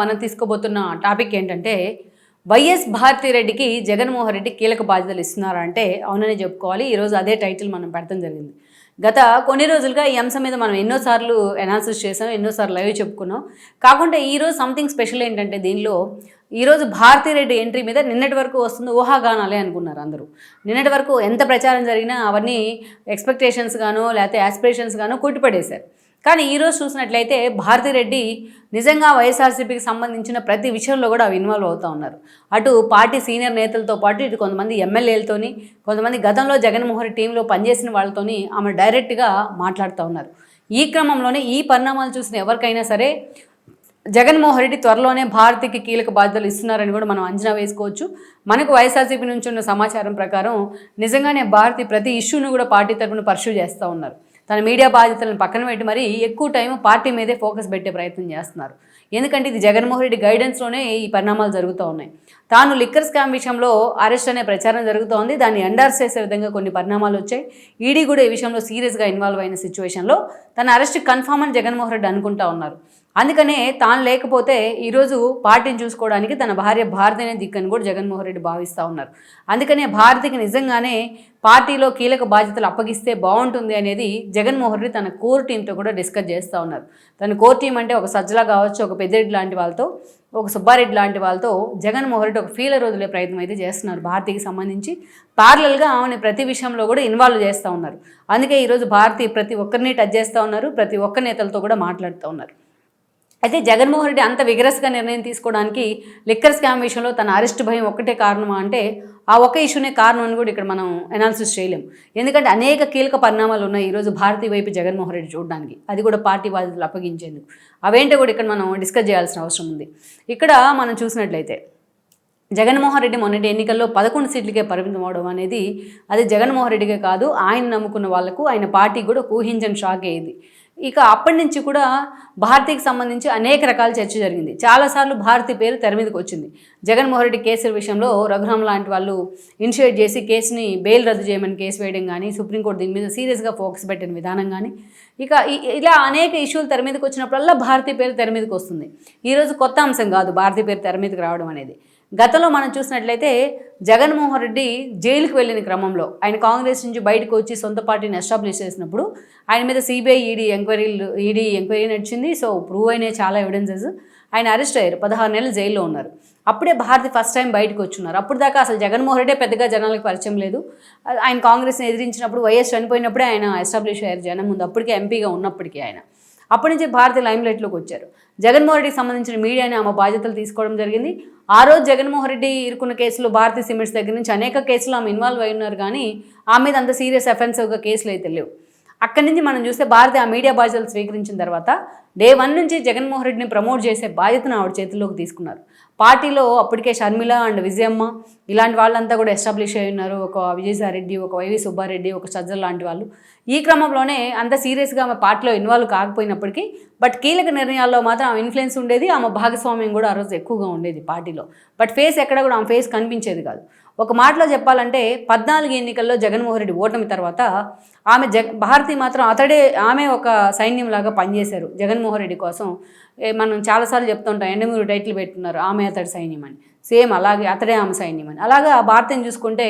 మనం తీసుకోబోతున్న టాపిక్ ఏంటంటే వైఎస్ భారతిరెడ్డికి జగన్మోహన్ రెడ్డి కీలక బాధ్యతలు ఇస్తున్నారంటే అవునని చెప్పుకోవాలి. ఈరోజు అదే టైటిల్ మనం పెడతాం జరిగింది. గత కొన్ని రోజులుగా ఈ అంశం మీద మనం ఎన్నోసార్లు అనాలిసిస్ చేసాం ఎన్నోసార్లు లైవ్ చెప్పుకున్నాం. కాకుండా ఈరోజు సంథింగ్ స్పెషల్ ఏంటంటే దీనిలో ఈరోజు భారతిరెడ్డి ఎంట్రీ మీద నిన్నటి వరకు వస్తుంది ఊహాగానాలే అనుకున్నారు అందరూ. నిన్నటి వరకు ఎంత ప్రచారం జరిగినా అవన్నీ ఎక్స్పెక్టేషన్స్ గానో లేకపోతే యాస్పిరేషన్స్ గానో కొట్టిపడేశారు కానీ ఈరోజు చూసినట్లయితే భారతిరెడ్డి నిజంగా వైఎస్ఆర్సీపీకి సంబంధించిన ప్రతి విషయంలో కూడా ఇన్వాల్వ్ అవుతూ ఉన్నారు. అటు పార్టీ సీనియర్ నేతలతో పాటు ఇటు కొంతమంది ఎమ్మెల్యేలతోని కొంతమంది గతంలో జగన్మోహన్ రెడ్డి టీంలో పనిచేసిన వాళ్ళతోని ఆమె డైరెక్ట్గా మాట్లాడుతూ ఉన్నారు. ఈ క్రమంలోనే ఈ పరిణామాలు చూసిన ఎవరికైనా సరే జగన్మోహన్ రెడ్డి త్వరలోనే భారతీకి కీలక బాధ్యతలు ఇస్తున్నారని కూడా మనం అంచనా వేసుకోవచ్చు. మనకు వైఎస్ఆర్సీపీ నుంచి ఉన్న సమాచారం ప్రకారం నిజంగానే భారతి ప్రతి ఇష్యూను కూడా పార్టీ తరఫున పర్సూ చేస్తూ ఉన్నారు. తన మీడియా బాధ్యతలను పక్కన పెట్టి మరీ ఎక్కువ టైం పార్టీ మీదే ఫోకస్ పెట్టే ప్రయత్నం చేస్తున్నారు. ఎందుకంటే ఇది జగన్మోహన్ రెడ్డి గైడెన్స్లోనే ఈ పరిణామాలు జరుగుతూ ఉన్నాయి. తాను లిక్కర్ స్కామ్ విషయంలో అరెస్ట్ అనే ప్రచారం జరుగుతోంది దాన్ని ఎండార్స్ చేసే విధంగా కొన్ని పరిణామాలు వచ్చాయి. ఈడీ కూడా ఈ విషయంలో సీరియస్గా ఇన్వాల్వ్ అయిన సిచ్యువేషన్లో తన అరెస్ట్ కన్ఫామ్ అని జగన్మోహన్ రెడ్డి అనుకుంటా ఉన్నారు. అందుకనే తాను లేకపోతే ఈరోజు పార్టీని చూసుకోవడానికి తన భార్య భారతినే దిక్కని కూడా జగన్మోహన్ రెడ్డి భావిస్తూ ఉన్నారు. అందుకనే భారతికి నిజంగానే పార్టీలో కీలక బాధ్యతలు అప్పగిస్తే బాగుంటుంది అనేది జగన్మోహన్ రెడ్డి తన కోర్ టీంతో కూడా డిస్కస్ చేస్తూ ఉన్నారు. తన కోర్ టీం అంటే ఒక సజ్జల కావచ్చు ఒక పెద్దిరెడ్డి లాంటి వాళ్ళతో ఒక సుబ్బారెడ్డి లాంటి వాళ్ళతో జగన్మోహన్ రెడ్డి ఒక ఫీలర్ వదిలే ప్రయత్నం అయితే చేస్తున్నారు భారతికి సంబంధించి. పార్లల్గా ఆమెను ప్రతి విషయంలో కూడా ఇన్వాల్వ్ చేస్తూ ఉన్నారు. అందుకే ఈరోజు భారతి ప్రతి ఒక్కరిని టచ్ చేస్తూ ఉన్నారు ప్రతి ఒక్క నేతలతో కూడా మాట్లాడుతూ ఉన్నారు. అయితే జగన్మోహన్ రెడ్డి అంత విగరస్గా నిర్ణయం తీసుకోవడానికి లిక్కర్ స్కామ్ విషయంలో తన అరెస్ట్ భయం ఒక్కటే కారణమా అంటే ఆ ఒక్క ఇష్యూనే కారణం అని కూడా ఇక్కడ మనం అనాలిసిస్ చేయలేం. ఎందుకంటే అనేక కీలక పరిణామాలు ఉన్నాయి ఈరోజు భారతీయ వైపు జగన్మోహన్ రెడ్డి చూడడానికి. అది కూడా పార్టీ బాధ్యతలు అప్పగించేందుకు. అవేంటో కూడా ఇక్కడ మనం డిస్కస్ చేయాల్సిన అవసరం ఉంది. ఇక్కడ మనం చూసినట్లయితే జగన్మోహన్ రెడ్డి మొన్నటి ఎన్నికల్లో పదకొండు సీట్లకే పరిమితం అవడం అనేది అది జగన్మోహన్ రెడ్డికే కాదు ఆయన నమ్ముకున్న వాళ్ళకు ఆయన పార్టీ కూడా ఊహించని షాక్ అయ్యింది ఇక అప్పటి నుంచి కూడా భారతికి సంబంధించి అనేక రకాల చర్చ జరిగింది. చాలాసార్లు భారతి పేరు తెర మీదకి వచ్చింది. జగన్మోహన్ రెడ్డి కేసుల విషయంలో రఘురామ్ లాంటి వాళ్ళు ఇనిషియేట్ చేసి కేసుని బెయిల్ రద్దు చేయమని కేసు వేయడం కానీ సుప్రీంకోర్టు దీని మీద సీరియస్గా ఫోకస్ పెట్టిన విధానం కానీ ఇక ఇలా అనేక ఇష్యూలు తెర మీదకి వచ్చినప్పుడల్లా భారతీ పేరు తెర మీదకి వస్తుంది. ఈరోజు కొత్త అంశం కాదు భారతీ పేరు తెర మీదకి రావడం అనేది. గతంలో మనం చూసినట్లయితే జగన్మోహన్ రెడ్డి జైలుకు వెళ్ళిన క్రమంలో ఆయన కాంగ్రెస్ నుంచి బయటకు వచ్చి సొంత పార్టీని ఎస్టాబ్లిష్ చేసినప్పుడు ఆయన మీద సిబిఐ ఈడీ ఎంక్వైరీలు ఈడీ ఎంక్వైరీ నడిచింది. సో ప్రూవ్ అయినాయి చాలా ఎవిడెన్సెస్ ఆయన అరెస్ట్ అయ్యారు. పదహారు నెలలు జైల్లో ఉన్నారు. అప్పుడే భారతి ఫస్ట్ టైం బయటకు వచ్చున్నారు. అప్పుడు దాకా అసలు జగన్మోహన్ రెడ్డే పెద్దగా జనాలకు పరిచయం లేదు. ఆయన కాంగ్రెస్ని ఎదిరించినప్పుడు వైఎస్ చనిపోయినప్పుడే ఆయన ఎస్టాబ్లిష్ అయ్యారు జనం ముందు. అప్పటికే ఎంపీగా ఉన్నప్పటికీ ఆయన. అప్పటి నుంచి భారతి లైమ్లైట్లోకి వచ్చారు. జగన్మోహన్ రెడ్డికి సంబంధించిన మీడియాని ఆమె బాధ్యతలు తీసుకోవడం జరిగింది. ఆ రోజు జగన్మోహన్ రెడ్డి ఇరుకున్న కేసులు భారతీ సిమెంట్స్ దగ్గర నుంచి అనేక కేసులు ఆమె ఇన్వాల్వ్ అయి ఉన్నారు కానీ ఆమె మీద అంత సీరియస్ అఫెన్సివ్గా కేసులు అయితే లేవు. అక్కడి నుంచి మనం చూస్తే భారతి ఆ మీడియా బాధ్యతలు స్వీకరించిన తర్వాత డే వన్ నుంచి జగన్మోహన్ రెడ్డిని ప్రమోట్ చేసే బాధ్యతను ఆవిడ చేతుల్లోకి తీసుకున్నారు. పార్టీలో అప్పటికే షర్మిల అండ్ విజయమ్మ ఇలాంటి వాళ్ళంతా కూడా ఎస్టాబ్లిష్ అయి ఉన్నారు. ఒక విజయసాయిరెడ్డి ఒక వైవి సుబ్బారెడ్డి ఒక సజ్జల్ లాంటి వాళ్ళు. ఈ క్రమంలోనే అంత సీరియస్గా ఆమె పార్టీలో ఇన్వాల్వ్ కాకపోయినప్పటికీ బట్ కీలక నిర్ణయాల్లో మాత్రం ఆమె ఇన్ఫ్లుయెన్స్ ఉండేది. ఆమె భాగస్వామ్యం కూడా ఆ రోజు ఎక్కువగా ఉండేది పార్టీలో. బట్ ఫేస్ ఎక్కడ కూడా ఆమె ఫేస్ కనిపించేది కాదు. ఒక మాటలో చెప్పాలంటే పద్నాలుగు ఎన్నికల్లో జగన్మోహన్ రెడ్డి ఓటమి తర్వాత ఆమె జగ భారతి మాత్రం అతడే ఆమె ఒక సైన్యంలాగా పనిచేశారు జగన్మోహన్ రెడ్డి కోసం. మనం చాలాసార్లు చెప్తుంటాం ఎండమూరు టైటిల్ పెట్టున్నారు ఆమె అతడి సైన్యం అని. సేమ్ అలాగే అతడే ఆమె సైన్యం అని. అలాగా భారతిని చూసుకుంటే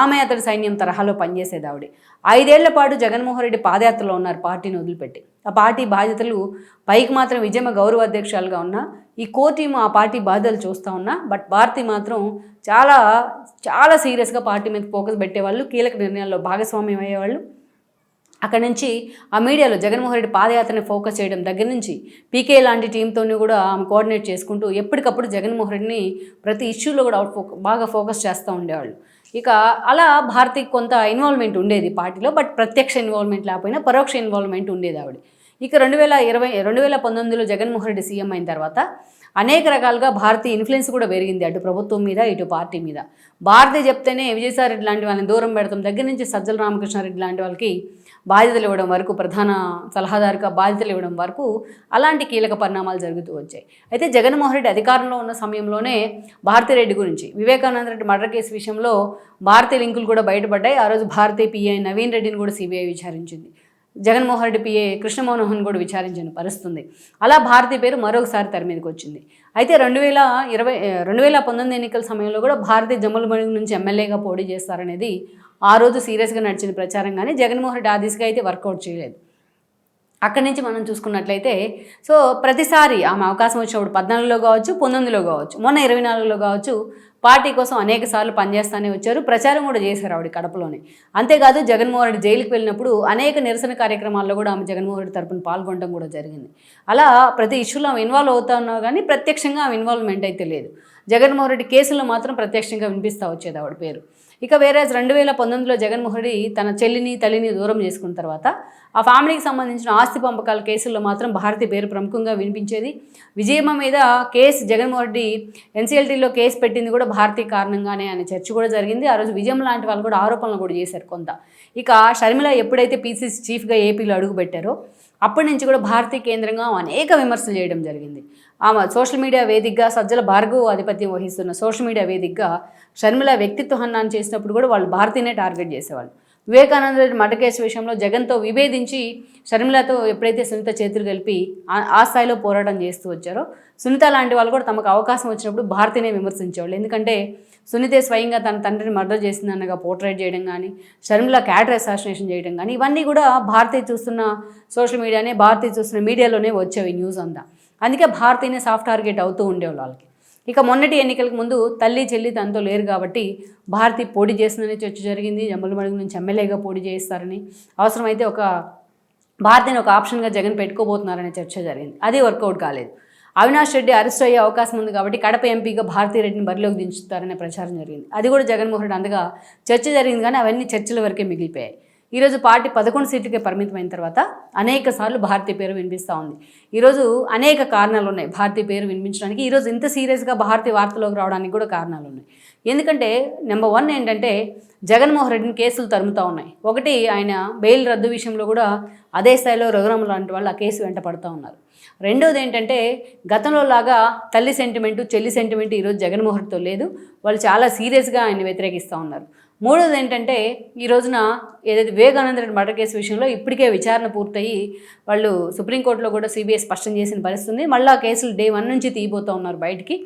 ఆమె అతడి సైన్యం తరహాలో పనిచేసేది ఆవిడ. ఐదేళ్ళ పాటు జగన్మోహన్ రెడ్డి పాదయాత్రలో ఉన్నారు పార్టీని వదిలిపెట్టి. ఆ పార్టీ బాధ్యతలు పైకి మాత్రం విజయమ గౌరవ అధ్యక్షులుగా ఉన్నా ఈ కోర్ టీమ్ ఆ పార్టీ బాధలు చూస్తూ ఉన్నా బట్ భారతి మాత్రం చాలా చాలా సీరియస్గా పార్టీ మీద ఫోకస్ పెట్టేవాళ్ళు కీలక నిర్ణయాల్లో భాగస్వామ్యం అయ్యేవాళ్ళు. అక్కడి నుంచి ఆ మీడియాలో జగన్మోహన్ రెడ్డి పాదయాత్రని ఫోకస్ చేయడం దగ్గర నుంచి పీకే లాంటి టీంతోని కూడా ఆమె కోఆర్డినేట్ చేసుకుంటూ ఎప్పటికప్పుడు జగన్మోహన్ రెడ్డిని ప్రతి ఇష్యూలో కూడా అవుట్ ఫోక బాగా ఫోకస్ చేస్తూ ఉండేవాళ్ళు. ఇక అలా భారతికి కొంత ఇన్వాల్వ్మెంట్ ఉండేది పార్టీలో బట్ ప్రత్యక్ష ఇన్వాల్వ్మెంట్ లేకపోయినా పరోక్ష ఇన్వాల్వ్మెంట్ ఉండేది ఆవిడ. ఇక రెండు వేల ఇరవై రెండు వేల పంతొమ్మిదిలో జగన్మోహన్ రెడ్డి సీఎం అయిన తర్వాత అనేక రకాలుగా భారతీయ ఇన్ఫ్లుయెన్స్ కూడా పెరిగింది అటు ప్రభుత్వం మీద ఇటు పార్టీ మీద. భారతి చెప్తేనే విజయసాయిరెడ్డి లాంటి వాళ్ళని దూరం పెడతాం. దగ్గర నుంచి సజ్జల రామకృష్ణారెడ్డి లాంటి వాళ్ళకి బాధ్యతలు ఇవ్వడం వరకు ప్రధాన సలహాదారుగా బాధ్యతలు ఇవ్వడం వరకు అలాంటి కీలక పరిణామాలు జరుగుతూ వచ్చాయి. అయితే జగన్మోహన్ రెడ్డి అధికారంలో ఉన్న సమయంలోనే భారతిరెడ్డి గురించి వివేకానంద రెడ్డి మర్డర్ కేసు విషయంలో భారతీయ లింకులు కూడా బయటపడ్డాయి. ఆ రోజు భారతీయ పిఐ నవీన్ రెడ్డిని కూడా సిబిఐ విచారించింది. జగన్మోహన్ రెడ్డి పిఏ కృష్ణమోహన్ కూడా విచారించిన పరిస్థితుంది. అలా భారతి పేరు మరొకసారి తెర మీదకి వచ్చింది. అయితే రెండు వేల ఇరవై రెండు వేల పంతొమ్మిది ఎన్నికల సమయంలో కూడా భారతీయ జమ్మలమణి నుంచి ఎమ్మెల్యేగా పోటీ చేస్తారనేది ఆ రోజు సీరియస్గా నడిచిన ప్రచారం కానీ జగన్మోహన్ రెడ్డి ఆ దిశగా అయితే వర్కౌట్ చేయలేదు. అక్కడి నుంచి మనం చూసుకున్నట్లయితే సో ప్రతిసారి ఆమె అవకాశం వచ్చినప్పుడు పద్నాలుగులో కావచ్చు పంతొమ్మిదిలో కావచ్చు మొన్న ఇరవై నాలుగులో కావచ్చు పార్టీ కోసం అనేక సార్లు పనిచేస్తూనే వచ్చారు. ప్రచారం కూడా చేశారు ఆవిడ కడపలోనే. అంతేకాదు జగన్మోహన్ రెడ్డి జైలుకి వెళ్ళినప్పుడు అనేక నిరసన కార్యక్రమాల్లో కూడా ఆమె జగన్మోహన్ రెడ్డి తరపున పాల్గొనడం కూడా జరిగింది. అలా ప్రతి ఇష్యూలో ఆమె ఇన్వాల్వ్ అవుతా ఉన్నా కానీ ప్రత్యక్షంగా ఆమె ఇన్వాల్వ్మెంట్ అయితే లేదు. జగన్మోహన్ రెడ్డి కేసుల్లో మాత్రం ప్రత్యక్షంగా వినిపిస్తూ వచ్చేది ఆవిడ పేరు. ఇక వేరే రెండు వేల పంతొమ్మిదిలో జగన్మోహన్ రెడ్డి తన చెల్లిని తల్లిని దూరం చేసుకున్న తర్వాత ఆ ఫ్యామిలీకి సంబంధించిన ఆస్తి పంపకాల కేసుల్లో మాత్రం భారతి పేరు ప్రముఖంగా వినిపించేది. విజయమ్మ మీద కేసు జగన్మోహన్ రెడ్డి ఎన్సీఎల్టీలో కేసు పెట్టింది కూడా భారతీయ కారణంగానే అనే చర్చ కూడా జరిగింది. ఆ రోజు విజయం లాంటి వాళ్ళు కూడా ఆరోపణలు కూడా చేశారు కొంత. ఇక షర్మిల ఎప్పుడైతే పీసీసీ చీఫ్గా ఏపీలో అడుగుపెట్టారో అప్పటి నుంచి కూడా భారతీయ కేంద్రంగా అనేక విమర్శలు చేయడం జరిగింది. ఆమె సోషల్ మీడియా వేదికగా సజ్జల భార్గవ్ ఆధిపత్యం వహిస్తున్న సోషల్ మీడియా వేదికగా షర్మిల వ్యక్తిత్వ హన్నాన్ని చేసినప్పుడు కూడా వాళ్ళు భారతీయనే టార్గెట్ చేసేవాళ్ళు. వివేకానంద రెడ్డి మట కేసు విషయంలో జగన్తో విభేదించి షర్మిలతో ఎప్పుడైతే సునీత చేతులు కలిపి ఆ స్థాయిలో పోరాటం చేస్తూ వచ్చారో సునీత లాంటి వాళ్ళు కూడా తమకు అవకాశం వచ్చినప్పుడు భారతీయనే విమర్శించేవాళ్ళు. ఎందుకంటే సునీతే స్వయంగా తన తండ్రిని మర్డర్ చేసిందన్నగా పోర్ట్రేట్ చేయడం కానీ షర్మిల క్యాటర్ అసాసినేషన్ చేయడం కానీ ఇవన్నీ కూడా భారతీయ చూస్తున్న సోషల్ మీడియానే భారతీయ చూస్తున్న మీడియాలోనే వచ్చేవి న్యూస్ అంతా. అందుకే భారతీయనే సాఫ్ట్ టార్గెట్ అవుతూ ఉండేవాళ్ళు వాళ్ళకి. ఇక మొన్నటి ఎన్నికలకు ముందు తల్లి చెల్లి తనతో లేరు కాబట్టి భారతి పోటీ చేస్తుందని చర్చ జరిగింది. జమ్మలమడుగు నుంచి ఎమ్మెల్యేగా పోటీ చేస్తారని అవసరమైతే ఒక భారతిని ఒక ఆప్షన్గా జగన్ పెట్టుకోబోతున్నారనే చర్చ జరిగింది. అది వర్కౌట్ కాలేదు. అవినాష్ రెడ్డి అరెస్ట్ అయ్యే అవకాశం ఉంది కాబట్టి కడప ఎంపీగా భారతీ రెడ్డిని బరిలోకి దించుతారనే ప్రచారం జరిగింది. అది కూడా జగన్మోహన్ రెడ్డి అందుగా చర్చ జరిగింది కానీ అవన్నీ చర్చల వరకే మిగిలిపోయాయి. ఈరోజు పార్టీ పదకొండు సీట్లకే పరిమితమైన తర్వాత అనేక సార్లు భారతీయ పేరు వినిపిస్తూ ఉంది. ఈరోజు అనేక కారణాలు ఉన్నాయి భారతీయ పేరు వినిపించడానికి. ఈరోజు ఇంత సీరియస్గా భారతీయ వార్తలోకి రావడానికి కూడా కారణాలు ఉన్నాయి. ఎందుకంటే నెంబర్ వన్ ఏంటంటే జగన్మోహన్ రెడ్డిని కేసులు తరుముతూ ఉన్నాయి. ఒకటి ఆయన బెయిల్ రద్దు విషయంలో కూడా అదే స్థాయిలో రఘురామ లాంటి వాళ్ళు ఆ కేసు వెంట పడుతూ ఉన్నారు. రెండోది ఏంటంటే గతంలో లాగా తల్లి సెంటిమెంటు చెల్లి సెంటిమెంటు ఈరోజు జగన్మోహన్తో లేదు. వాళ్ళు చాలా సీరియస్గా ఆయన వ్యతిరేకిస్తూ ఉన్నారు. మూడోది ఏంటంటే ఈ రోజున ఏదైతే వివేకానంద రెడ్డి మర్డర్ కేసు విషయంలో ఇప్పటికే విచారణ పూర్తయి వాళ్ళు సుప్రీంకోర్టులో కూడా సిబిఐ స్పష్టం చేసిన పరిస్థితుంది. మళ్ళీ ఆ కేసులు డే వన్ నుంచి తీయబోతూ ఉన్నారు బయటికి.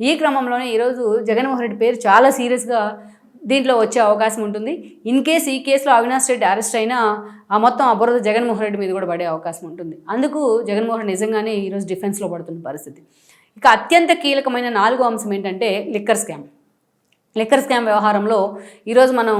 ఈ క్రమంలోనే ఈరోజు జగన్మోహన్ రెడ్డి పేరు చాలా సీరియస్గా దీంట్లో వచ్చే అవకాశం ఉంటుంది. ఇన్ కేసు ఈ కేసులో అవినాష్ రెడ్డి అరెస్ట్ అయినా ఆ మొత్తం అబురద జగన్మోహన్ రెడ్డి మీద కూడా పడే అవకాశం ఉంటుంది. అందుకు జగన్మోహన్ నిజంగానే ఈరోజు డిఫెన్స్లో పడుతున్న పరిస్థితి. ఇక అత్యంత కీలకమైన నాలుగో అంశం ఏంటంటే లిక్కర్ స్కామ్. లిక్కర్ స్కామ్ వ్యవహారంలో ఈరోజు మనం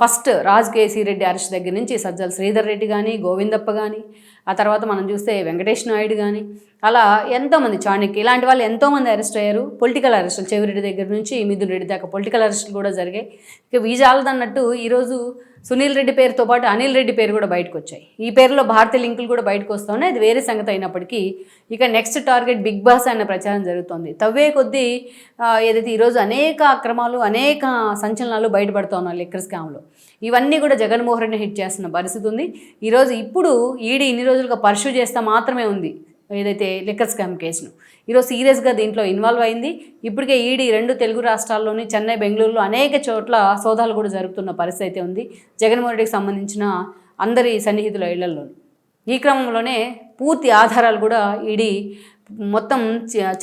first Raj KC Reddy arrest దగ్గర నుంచి సజ్జల శ్రీధర్ రెడ్డి కానీ గోవిందప్ప కానీ ఆ తర్వాత మనం చూస్తే వెంకటేష్ నాయుడు కానీ అలా ఎంతోమంది చాణక్య ఇలాంటి వాళ్ళు ఎంతోమంది అరెస్ట్ అయ్యారు. పొలిటికల్ అరెస్టులు చెవిరెడ్డి దగ్గర నుంచి మిథున్ రెడ్డి దాకా పొలిటికల్ అరెస్టులు కూడా జరిగాయి. ఇక వీజాలదన్నట్టు ఈరోజు సునీల్ రెడ్డి పేరుతో పాటు అనిల్ రెడ్డి పేరు కూడా బయటకు వచ్చాయి. ఈ పేరులో భారతీయ లింకులు కూడా బయటకు వస్తూ అది వేరే సంగతి అయినప్పటికీ ఇక నెక్స్ట్ టార్గెట్ బిగ్ బాస్ అన్న ప్రచారం జరుగుతోంది. తవ్వే కొద్దీ ఏదైతే ఈరోజు అనేక అక్రమాలు అనేక సంచలనాలు బయటపడుతున్నాయి లిక్కర్ స్కామ్లో. ఇవన్నీ కూడా జగన్మోహన్ రెడ్డి హిట్ చేస్తున్న పరిస్థితి ఉంది. ఈరోజు ఇప్పుడు ఈడీ ఇన్ని రోజులుగా పర్ష్యూ చేస్తా మాత్రమే ఉంది ఏదైతే లిక్కర్ స్కామ్ కేసును. ఈరోజు సీరియస్గా దీంట్లో ఇన్వాల్వ్ అయింది. ఇప్పటికే ఈడీ రెండు తెలుగు రాష్ట్రాల్లోని చెన్నై బెంగళూరులో అనేక చోట్ల సోదాలు కూడా జరుగుతున్న పరిస్థితి అయితే ఉంది. జగన్మోహన్ రెడ్డికి సంబంధించిన అందరి సన్నిహితుల ఇళ్ళలోనూ. ఈ క్రమంలోనే పూర్తి ఆధారాలు కూడా ఈడీ మొత్తం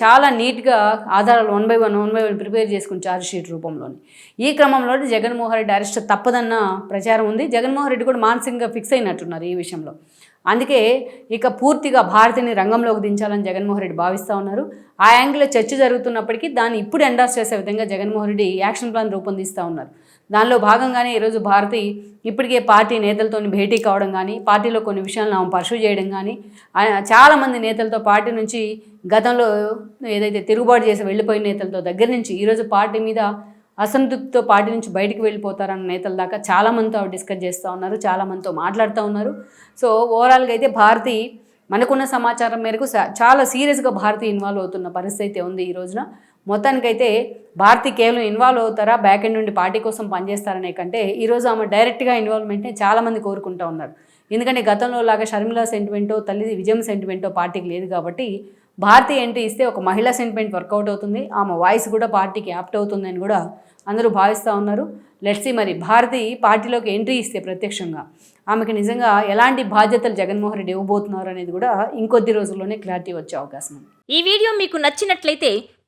చాలా నీట్గా ఆధారాలు one by one one by one prepare చేసుకుని ఛార్జ్ షీట్ రూపంలోని. ఈ క్రమంలో జగన్మోహన్ రెడ్డి అరెస్ట్ తప్పదన్న ప్రచారం ఉంది. జగన్మోహన్ రెడ్డి కూడా మానసికంగా ఫిక్స్ అయినట్టున్నారు ఈ విషయంలో. అందుకే ఇక పూర్తిగా భారతిని రంగంలోకి దించాలని జగన్మోహన్ రెడ్డి భావిస్తూ ఉన్నారు. ఆ యాంగిల్లో చర్చ జరుగుతున్నప్పటికీ దాన్ని ఇప్పుడు ఎండాస్ చేసే విధంగా జగన్మోహన్ రెడ్డి యాక్షన్ ప్లాన్ రూపొందిస్తూ ఉన్నారు. దానిలో భాగంగానే ఈరోజు భారతి ఇప్పటికే పార్టీ నేతలతో భేటీ కావడం కానీ పార్టీలో కొన్ని విషయాలను ఆమె పర్సూ చేయడం కానీ చాలామంది నేతలతో పార్టీ నుంచి గతంలో ఏదైతే తిరుగుబాటు చేసి వెళ్ళిపోయిన నేతలతో దగ్గర నుంచి ఈరోజు పార్టీ మీద అసంతృప్తితో పార్టీ నుంచి బయటకు వెళ్ళిపోతారన్న నేతల దాకా చాలామందితో డిస్కస్ చేస్తూ ఉన్నారు చాలామందితో మాట్లాడుతూ ఉన్నారు. సో ఓవరాల్గా అయితే భారతి మనకున్న సమాచారం మేరకు చాలా సీరియస్గా భారతి ఇన్వాల్వ్ అవుతున్న పరిస్థితి ఉంది ఈ రోజున. మొత్తానికైతే భారతి కేవలం ఇన్వాల్వ్ అవుతారా? బ్యాక్ ఎండ్ నుండి పార్టీ కోసం పనిచేస్తారనే కంటే ఈరోజు ఆమె డైరెక్ట్గా ఇన్వాల్వ్మెంట్ని చాలామంది కోరుకుంటూ ఉన్నారు. ఎందుకంటే గతంలో లాగా షర్మిల సెంటిమెంటో తల్లి విజయం సెంటిమెంటో పార్టీకి లేదు కాబట్టి భారతి ఎంట్రీ ఇస్తే ఒక మహిళా సెంటిమెంట్ వర్కౌట్ అవుతుంది. ఆమె వాయిస్ కూడా పార్టీకి యాప్ట్ అవుతుందని కూడా అందరూ భావిస్తూ ఉన్నారు. లెట్సీ మరి భారతి పార్టీలోకి ఎంట్రీ ఇస్తే ప్రత్యక్షంగా ఆమెకి నిజంగా ఎలాంటి బాధ్యతలు జగన్మోహన్ రెడ్డి ఇవ్వబోతున్నారు అనేది కూడా ఇంకొద్ది రోజుల్లోనే క్లారిటీ వచ్చే అవకాశం ఈ వీడియో మీకు నచ్చినట్లయితే